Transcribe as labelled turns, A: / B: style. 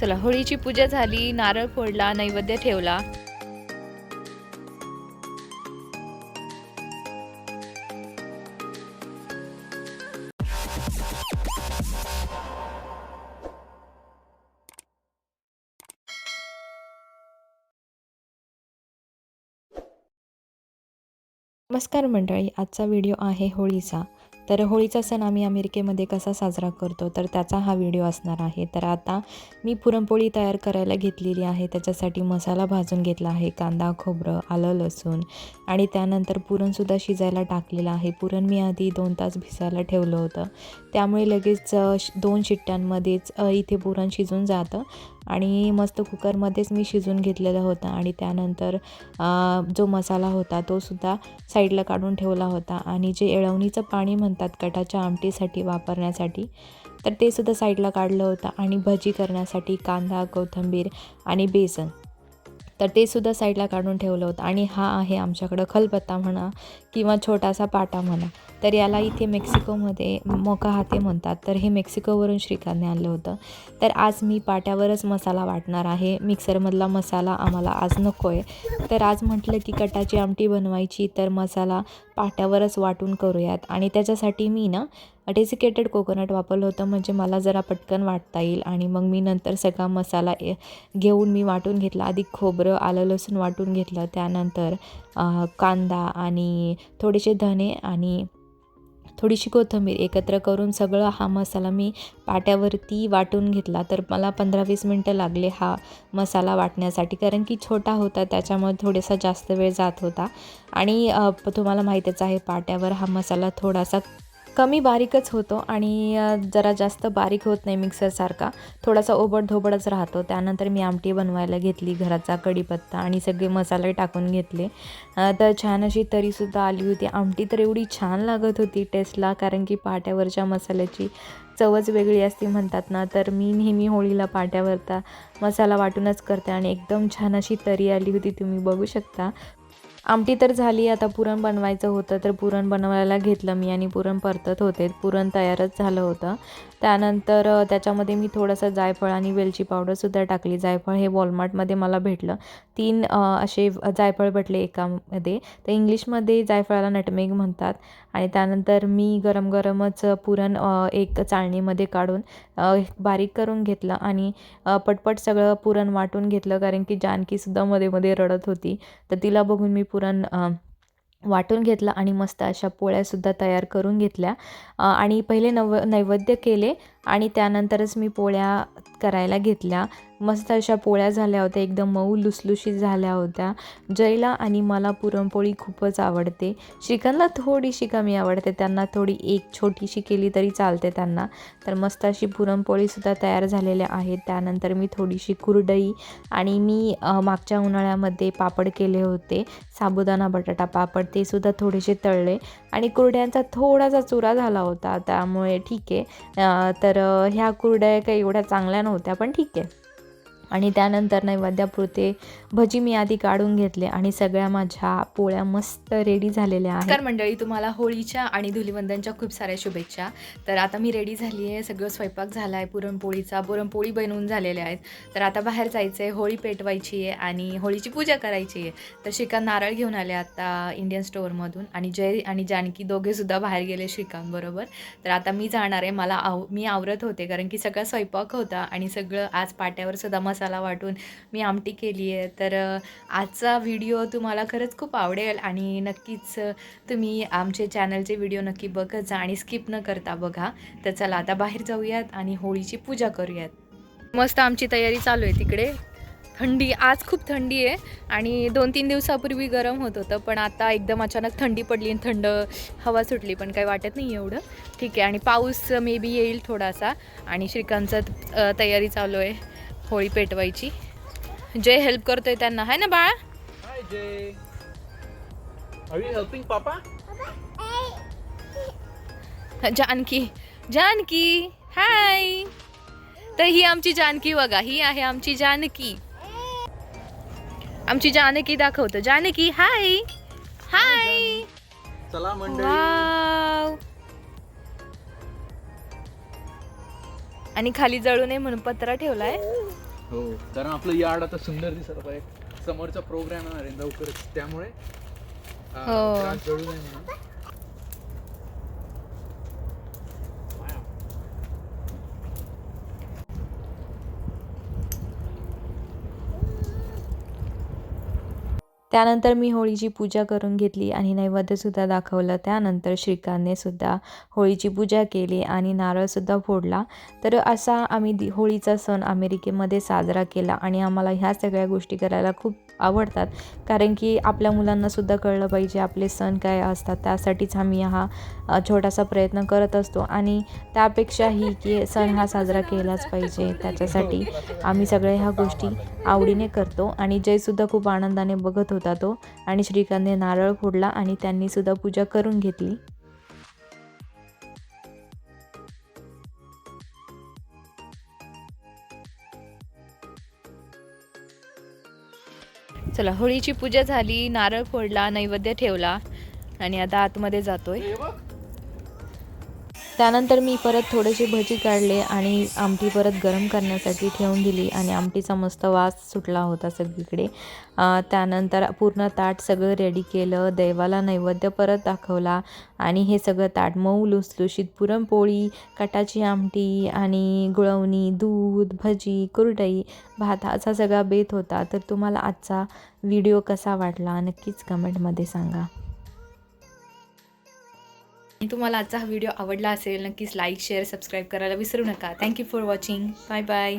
A: चला होळीची पूजा झाली नारळ फोडला नैवेद्य ठेवला. नमस्कार मंडळी आजचा व्हिडिओ आहे होळीचा. तर होळीचा सण आम्ही अमेरिकेमध्ये कसा साजरा करतो तर त्याचा हा व्हिडिओ असणार आहे. तर आता मी पुरणपोळी तयार करायला घेतलेली आहे. त्याच्यासाठी मसाला भाजून घेतला आहे कांदा खोबरं आलं लसूण आणि त्यानंतर पुरणसुद्धा शिजायला टाकलेलं आहे. पुरण मी आधी दोन तास भिजायला ठेवलं होतं. त्यामुळे लगेच दोन शिट्ट्यांमध्येच इथे पुरण शिजून जातं आणि मस्त कुकरमध्येच मी शिजून घेतलेलं होतं आणि त्यानंतर जो मसाला होता तो सुद्धा साईडला काढून ठेवला होता आणि जे एळवणीचं पाणी म्हणतात कटाच्या आमटीसाठी वापरण्यासाठी. तर ते सुद्धा साईडला काढलं होतं आणि भजी करण्यासाठी कांदा कोथिंबीर आणि बेसन. तर ते सुद्धा साईडला काढून ठेवलं होतं. आणि हा आहे आमच्याकडं खलबत्ता म्हणा किंवा छोटासा पाटा म्हणा तर याला इथे मेक्सिकोमध्ये मोका हाते म्हणतात. तर हे मेक्सिकोवरून श्रीकांतने आणलं होतं. तर आज मी पाट्यावरच मसाला वाटणार आहे. मिक्सरमधला मसाला आम्हाला आज नको आहे तर आज म्हटलं की कटाची आमटी बनवायची तर मसाला पाट्यावरच वाटून करूयात. आणि त्याच्यासाठी मी ना डेसिकेटेड कोकोनट वापरलं होतं. म्हणजे मला जरा पटकन वाटता येईल. आणि मग मी नंतर सगळा मसाला घेऊन मी वाटून घेतला. आधी खोबरं आलं लसूण वाटून घेतलं. त्यानंतर कांदा आणि थोडेसे धने आणि थोडीशी कोथिंबीर एकत्र करून सगळं हा मसाला मी पाट्यावरती वाटून घेतला. तर मला पंधरा वीस मिनटं लागले हा मसाला वाटण्यासाठी. कारण की छोटा होता त्याच्यामुळे थोडासा जास्त वेळ जात होता. आणि तुम्हाला माहीतच आहे पाट्यावर हा मसाला थोडासा कमी बारीकच होतो आणि जरा जास्त बारीक होत नाही मिक्सरसारखा. थोडासा ओबड धोबडच राहतो. त्यानंतर मी आमटी बनवायला घेतली घराचा कढीपत्ता आणि सगळे मसाले टाकून घेतले. तर छान अशी तरीसुद्धा आली होती. आमटी तर एवढी छान लागत होती टेस्टला कारण की पाट्यावरच्या मसाल्याची चवच वेगळी असते म्हणतात ना. तर मी नेहमी होळीला पाट्यावरता मसाला वाटूनच करते आणि एकदम छान अशी तरी आली होती. तुम्ही बघू शकता. आमटी तर झाली आता पुरण बनवायचं होतं तर पुरण बनवायला घेतलं मी आणि पुरण परतत होते. पुरण तयारच झालं होतं. त्यानंतर त्याच्यामध्ये मी थोडंसं जायफळ आणि वेलची पावडरसुद्धा टाकली. जायफळ हे वॉलमार्टमध्ये मला भेटलं. तीन असे जायफळ भेटले एकामध्ये. तर इंग्लिशमध्ये जायफळाला नटमेग म्हणतात. आणि त्यानंतर मी गरम गरमच पुरण एक चाळणीमध्ये काढून बारीक करून घेतलं आणि पटपट सगळं पुरण वाटून घेतलं कारण की जानकीसुद्धा मध्ये मध्ये रडत होती. तर तिला बघून मी पुरण वाटून घेतलं आणि मस्त अशा पोळ्यासुद्धा तयार करून घेतल्या. आणि पहिले नव नैवेद्य केले. आणि त्यानंतरच मी पोळ्या करायला घेतल्या. मस्त अशा पोळ्या झाल्या होत्या एकदम मऊ लुसलुशीत झाल्या होत्या. जयला आणि मला पुरणपोळी खूपच आवडते. श्रीखंडला थोडीशी कमी आवडते त्यांना थोडी एक छोटीशी केली तरी चालते त्यांना. तर मस्त अशी पुरणपोळीसुद्धा तयार झालेल्या आहेत. त्यानंतर मी थोडीशी कुरडई आणि मी मागच्या उन्हाळ्यामध्ये पापड केले होते. साबुदाणा बटाटा पापड ते सुद्धा थोडेसे तळले. आणि कुरड्यांचा थोडासा चुरा झाला होता त्यामुळे ठीक आहे. तर तर ह्या कुरड्या काही एवढ्या चांगल्या नव्हत्या पण ठीक आहे. आणि त्यानंतर नैवेद्यापुरते भजी मी आधी काढून घेतले आणि सगळ्या माझ्या पोळ्या मस्त रेडी झालेल्या आहेत.
B: नमस्कार मंडळी तुम्हाला होळीच्या आणि धुलीवंदनच्या खूप साऱ्या शुभेच्छा. तर आता मी रेडी झाली आहे सगळं स्वयंपाक झाला आहे पुरणपोळीचा पुरणपोळी बनवून झालेल्या आहेत. तर आता बाहेर जायचं आहे होळी पेटवायची आहे आणि होळीची पूजा करायची आहे. तर श्रीकांत नारळ घेऊन आले आता इंडियन स्टोअरमधून आणि जय आणि जानकी दोघेसुद्धा बाहेर गेले श्रीकांतबरोबर तर आता मी जाणार आहे मला आव मी आवरत होते कारण की सगळा स्वयंपाक होता आणि सगळं आज पाट्यावर सुद्धा मसाला वाटून मी आमटी केली आहे. तर आजचा व्हिडिओ तुम्हाला खरंच खूप आवडेल आणि नक्कीच तुम्ही आमचे चॅनलचे व्हिडिओ नक्की बघत जा आणि स्किप न करता बघा. तर चला आता बाहेर जाऊयात आणि होळीची पूजा करूयात. मस्त आमची तयारी चालू आहे तिकडे. थंडी आज खूप थंडी आहे आणि दोन तीन दिवसापूर्वी गरम होत होतं पण आता एकदम अचानक थंडी पडली आणि थंड हवा सुटली पण काही वाटत नाही एवढं. ठीक आहे आणि पाऊस मे बी येईल थोडासा आणि श्रीकांतचं तयारी चालू आहे. होळी पेटवायची. जय हेल्प करतोय त्यांना. आहे ना बाळा?
C: Hi, Jay. Are you helping Papa?
B: Janaki Janaki हाय. तर ही आमची जानकी बघा. ही आहे आमची जानकी. आमची जानकी दाखवतो. जानकी हाय. हाय.
C: चला मंडळी.
B: वाव. आणि खाली जळू नये म्हणून पत्रा ठेवलाय.
C: हो कारण आपलं यार्ड आता सुंदर दिसत पाहिजे समोरचा प्रोग्राम येणार आहे लवकरच त्यामुळे अं,
B: हो.
C: त्रास जळू नये म्हणून.
A: त्यानंतर मी होळीची पूजा करून घेतली आणि नैवेद्यसुद्धा दाखवलं. त्यानंतर श्रीकांतने सुद्धा होळीची पूजा केली आणि नारळसुद्धा फोडला. तर असा आम्ही दि होळीचा सण अमेरिकेमध्ये साजरा केला आणि आम्हाला ह्या सगळ्या गोष्टी करायला खूप आवडतात. कारण की आपल्या मुलांनासुद्धा कळलं पाहिजे आपले सण काय असतात. त्यासाठीच आम्ही हा छोटासा प्रयत्न करत असतो आणि त्यापेक्षाही की सण हा साजरा केलाच पाहिजे. त्याच्यासाठी आम्ही सगळ्या ह्या गोष्टी आवडीने करतो आणि जयसुद्धा खूप आनंदाने बघत होतो. तो आणि श्रीकांतने नारळ फोडला आणि त्यांनी सुद्धा पूजा करून घेतली.
B: चला होळीची पूजा झाली नारळ फोडला नैवेद्य ठेवला आणि आता आतमध्ये जातोय.
A: त्यानंतर मी परत थोडेसे भजी काढले आणि आमटी परत गरम करण्यासाठी ठेवून दिली आणि आमटीचा मस्त वास सुटला होता सगळीकडे. त्यानंतर पूर्ण ताट सगळं रेडी केलं दैवाला नैवेद्य परत दाखवला आणि हे सगळं ताट मऊ लुसलुशीत पुरणपोळी कटाची आमटी आणि गुळवणी दूध भजी कुरडई भात असा सगळा बेत होता. तर तुम्हाला आजचा व्हिडिओ कसा वाटला नक्कीच कमेंटमध्ये सांगा.
B: तुम्हाला आजचा हा व्हिडिओ आवडला असेल नक्कीच लाईक शेअर सबस्क्राईब करायला विसरू नका. Thank you for watching bye bye